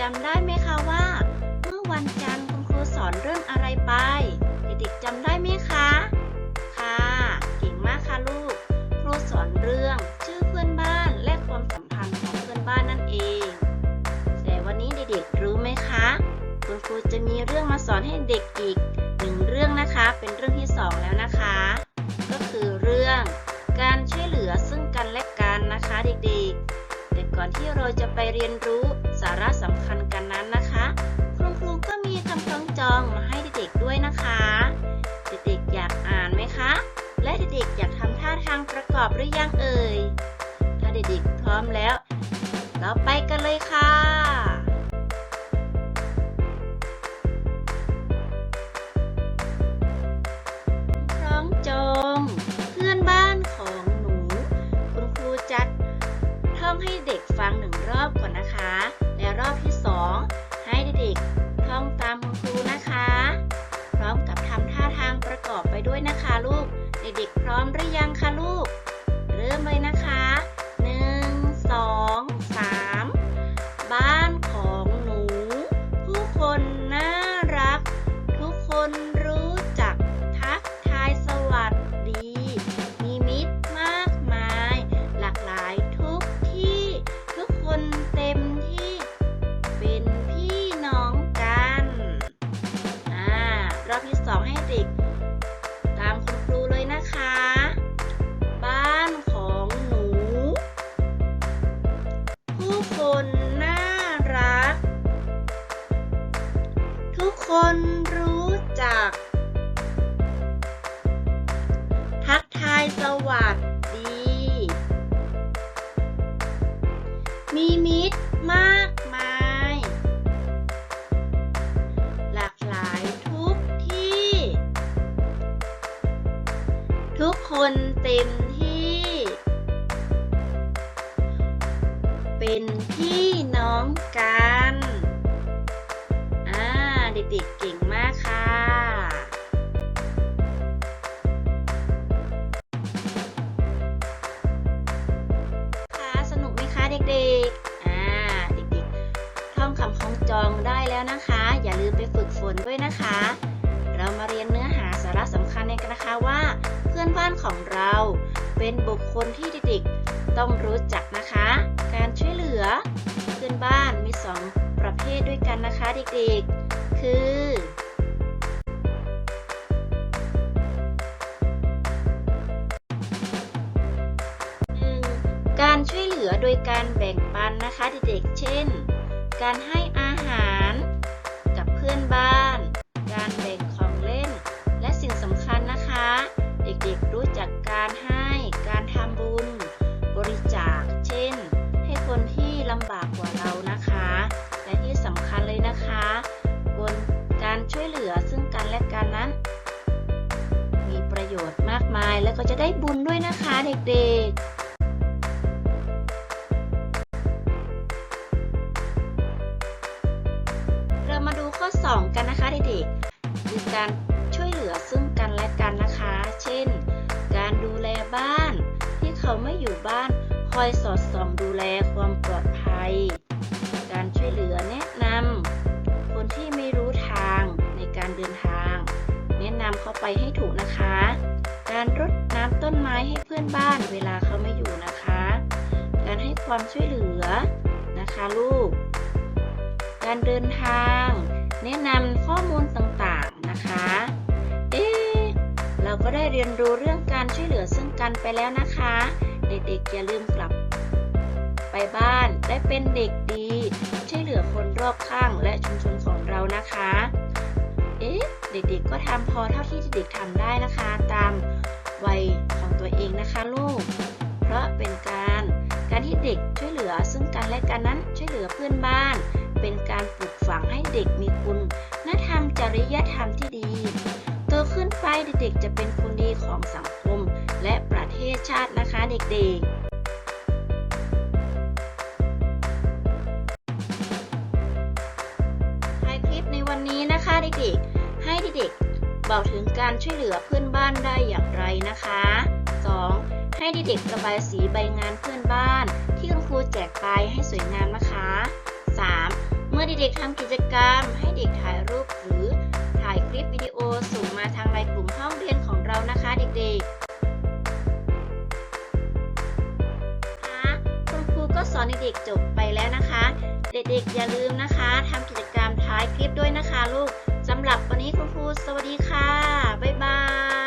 จำได้ไหมคะว่า เมื่อวันจันทร์คุณครูสอนเรื่องอะไรไป เด็กๆจำได้ไหมคะ ค่ะ เก่งมากค่ะลูก ครูสอนเรื่องชื่อเพื่อนบ้านและความสัมพันธ์ของเพื่อนบ้านนั่นเอง แต่วันนี้เด็กๆรู้ไหมคะ คุณครูจะมีเรื่องมาสอนให้เด็กอีกหนึ่งเรื่องนะคะ เป็นเรื่องที่สองแล้วนะคะ ก็คือเรื่องการช่วยเหลือซึ่ง อนที่เราจะไปเรียนรู้สาระสำคัญกันนั้นนะคะ คนน่ารัก ทุกคนรู้จัก ทักทายสวัสดี มีมิตรมากมาย หลากหลายทุกที่ ทุกคนเต็ม ด็กๆเก่งมากค่ะ ค่ะสนุกไหมคะเด็กๆ อ่า เด็กๆ ท่องคำคล้องจองได้แล้วนะคะ อย่าลืมไปฝึกฝนด้วยนะคะ เรามาเรียนเนื้อหาสาระสำคัญกันนะคะว่า เพื่อนบ้านของเราเป็นบุคคลที่เด็กๆ ต้องรู้จักนะคะ การช่วยเหลือ เพื่อนบ้านมีสองประเภทด้วยกันนะคะเด็กๆ คือการช่วยเหลือโดยการแบ่งปันนะคะเด็กๆ เช่น การให้อาห แล้วก็จะได้บุญด้วยนะคะเด็กๆเรามาดูข้อ 2 กันนะคะเด็กๆคือการช่วยเหลือซึ่งกันและกันนะคะ เช่น การดูแลบ้านที่เขาไม่อยู่บ้าน คอยสอดส่องดูแลความปลอดภัย ความช่วยเหลือนะคะลูก การเดินทาง แนะนำข้อมูลต่างๆนะคะ เอ๊ะเราก็ได้เรียนรู้เรื่องการช่วยเหลือซึ่งกันไปแล้วนะคะ เด็กๆอย่าลืมกลับ ไปบ้านได้เป็นเด็กดี ช่วยเหลือคนรอบข้างและชุมชนของเรานะคะ เอ๊ะเด็กๆก็ทำพอเท่าที่เด็กๆทำได้นะคะ ตามวัยของตัวเองนะคะลูก เพราะเป็นการ เพื่อนบ้าน เป็นการปลูกฝังให้เด็กมีคุณนธรรมจริยธรรมที่ดีโตขึ้นไปเด็กๆจะเป็นคนดีของสังคม และประเทศชาตินะคะเด็กๆท้ายคลิปในวันนี้นะคะเด็กๆ ให้เด็กๆบอกถึงการช่วยเหลือเพื่อนบ้านได้อย่างไรนะคะ 2. ให้เด็กๆระบายสีใบงานเพื่อนบ้าน รูแจกไปให้สวยงามนะคะ 3. เมื่อเด็กๆทำกิจกรรม ให้เด็กถ่ายรูปหรือถ่ายคลิปวิดีโอส่งมาทางไลน์กลุ่มห้องเรียนของเรานะคะเด็กๆค่ะคุณครูก็สอนเด็กๆจบไปแล้วนะคะ เด็กๆอย่าลืมนะคะทำกิจกรรมท้ายคลิปด้วยนะคะลูกสำหรับวันนี้คุณครูสวัสดีค่ะ บ๊ายบาย